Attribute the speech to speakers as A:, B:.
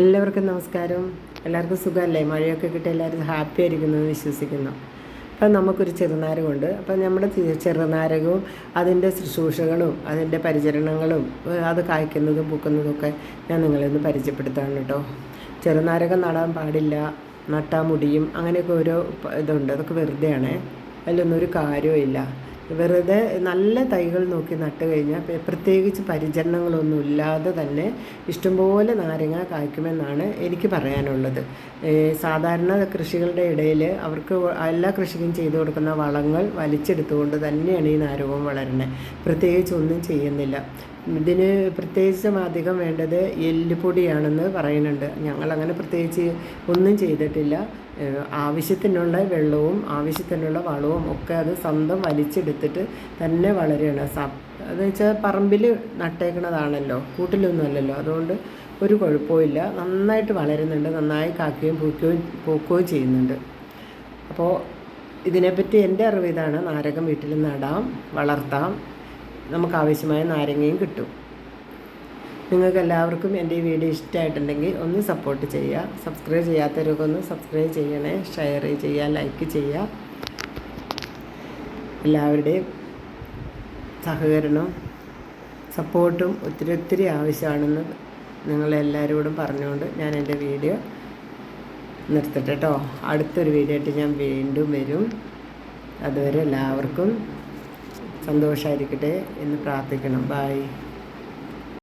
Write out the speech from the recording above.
A: എല്ലാവർക്കും നമസ്കാരം. എല്ലാവർക്കും സുഖമല്ലേ? മഴയൊക്കെ കിട്ടി എല്ലാവരും ഹാപ്പി ആയിരിക്കുന്നു എന്ന് വിശ്വസിക്കുന്നു. അപ്പം നമുക്കൊരു ചെറുനാരകമുണ്ട്. അപ്പം നമ്മുടെ ചെറുനാരകവും അതിന്റെ ശുശ്രൂഷകളും അതിന്റെ പരിചരണങ്ങളും അത് കായ്ക്കുന്നതും പൂക്കുന്നതും ഒക്കെ ഞാൻ നിങ്ങളെ ഒന്ന് പരിചയപ്പെടുത്താണ് കേട്ടോ. ചെറുനാരകം നടാൻ പാടില്ല നട്ടാൽ മുടിയും അങ്ങനെയൊക്കെ ഓരോ ഇതുണ്ട്. അതൊക്കെ വെറുതെയാണേ. അതിലൊന്നും ഒരു കാര്യവും വെറുതെ നല്ല തൈകൾ നോക്കി നട്ട് കഴിഞ്ഞാൽ പ്രത്യേകിച്ച് പരിചരണങ്ങളൊന്നും ഇല്ലാതെ തന്നെ ഇഷ്ടംപോലെ നാരങ്ങ കായ്ക്കുമെന്നാണ് എനിക്ക് പറയാനുള്ളത്. സാധാരണ കൃഷികളുടെ ഇടയിൽ അവർക്ക് എല്ലാ കൃഷിക്കും ചെയ്തു കൊടുക്കുന്ന വളങ്ങൾ വലിച്ചെടുത്തുകൊണ്ട് തന്നെയാണ് ഈ നാരകവും വളരുന്നത് പ്രത്യേകിച്ച് ഒന്നും ചെയ്യുന്നില്ല. ഇതിന് പ്രത്യേകിച്ചും അധികം വേണ്ടത് എല്ലുപൊടിയാണെന്ന് പറയുന്നുണ്ട്. ഞങ്ങളങ്ങനെ പ്രത്യേകിച്ച് ഒന്നും ചെയ്തിട്ടില്ല. ആവശ്യത്തിനുള്ള വെള്ളവും ആവശ്യത്തിനുള്ള വളവും ഒക്കെ അത് സ്വന്തം വലിച്ചെടുത്തിട്ട് തന്നെ വളരുകയാണ്. സ അത് വെച്ചാൽ പറമ്പിൽ നട്ടേക്കണതാണല്ലോ കൂട്ടിലൊന്നും അല്ലല്ലോ. അതുകൊണ്ട് ഒരു കുഴപ്പമില്ല നന്നായിട്ട് വളരുന്നുണ്ട് നന്നായി കാക്കുകയും പൂക്കുകയും പൂക്കുകയും ചെയ്യുന്നുണ്ട്. അപ്പോൾ ഇതിനെപ്പറ്റി എന്റെ അറിവ് ഇതാണ്. നാരകം വീട്ടിൽ നടാം വളർത്താം. നമുക്ക് ആവശ്യമായ നാരങ്ങയും കിട്ടും. നിങ്ങൾക്ക് എല്ലാവർക്കും എന്റെ ഈ വീഡിയോ ഇഷ്ടമായിട്ടുണ്ടെങ്കിൽ ഒന്ന് സപ്പോർട്ട് ചെയ്യുക. സബ്സ്ക്രൈബ് ചെയ്യാത്തവരൊക്കെ ഒന്ന് സബ്സ്ക്രൈബ് ചെയ്യണേ. ഷെയർ ചെയ്യുക ലൈക്ക് ചെയ്യുക. എല്ലാവരുടെയും സഹകരണവും സപ്പോർട്ടും ഒത്തിരി ഒത്തിരി ആവശ്യമാണെന്ന് നിങ്ങളെല്ലാവരോടും പറഞ്ഞുകൊണ്ട് ഞാൻ എന്റെ വീഡിയോ നിർത്തട്ടെ കേട്ടോ അടുത്തൊരു വീഡിയോ ആയിട്ട് ഞാൻ വീണ്ടും വരും. അതുവരെ എല്ലാവർക്കും സന്തോഷമായിരിക്കട്ടെ എന്ന് പ്രാർത്ഥിക്കണം. ബായ്